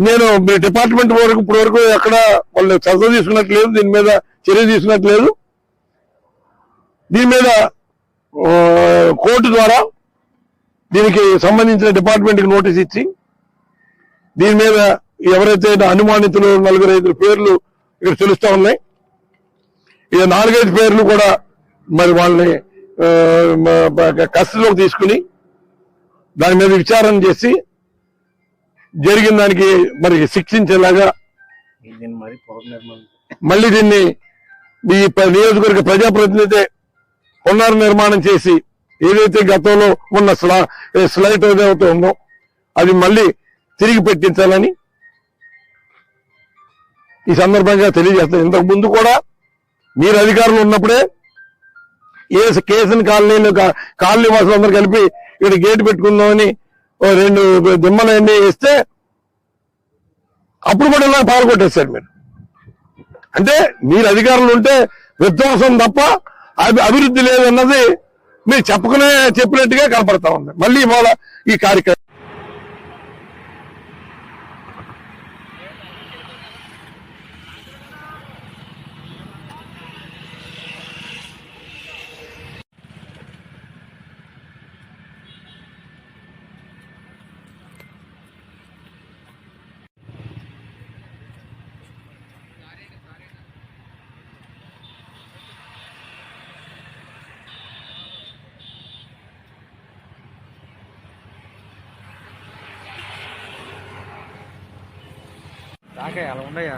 నేను మీ డిపార్ట్మెంట్ వరకు ఇప్పటి వరకు ఎక్కడ వాళ్ళు చర్చ తీసుకున్నట్లేదు దీని మీద చర్య తీసుకున్నట్లేదు. దీని మీద కోర్టు ద్వారా దీనికి సంబంధించిన డిపార్ట్మెంట్కి నోటీస్ ఇచ్చి దీని మీద ఎవరైతే అనుమానితులు నలుగురు ఐదు పేర్లు ఇక్కడ తెలుస్తూ ఉన్నాయి. ఇక నాలుగైదు పేర్లు కూడా మరి వాళ్ళని కస్టడీలోకి తీసుకుని దాని మీద విచారణ చేసి జరిగిన దానికి మరి శిక్షించేలాగా మళ్ళీ దీన్ని ఈ నియోజకవర్గ ప్రజాప్రతినిధి పునర్నిర్మాణం చేసి ఏదైతే గతంలో ఉన్న స్లా స్లైట్ ఏదైతే ఉందో అది మళ్ళీ తిరిగి పెట్టించాలని ఈ సందర్భంగా తెలియజేస్తాను. ఇంతకు ముందు కూడా మీరు అధికారులు ఉన్నప్పుడే ఏ కేసుని కాలనీలు కాలనీ వాసులు అందరూ కలిపి ఇక్కడ గేట్ పెట్టుకుందామని రెండు దిమ్మలన్నీ వేస్తే అప్పుడు కూడా ఇలా పాల్గొట్టేశారు మీరు. అంటే మీరు అధికారులు ఉంటే విధ్వంసం తప్ప అభి- అభివృద్ధి లేదన్నది మీరు చెప్పకనే చెప్పినట్టుగా కనపడతా ఉంది. మళ్ళీ ఇవాళ ఈ కార్యక్రమం దాకా అలా ఉన్నాయా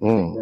嗯。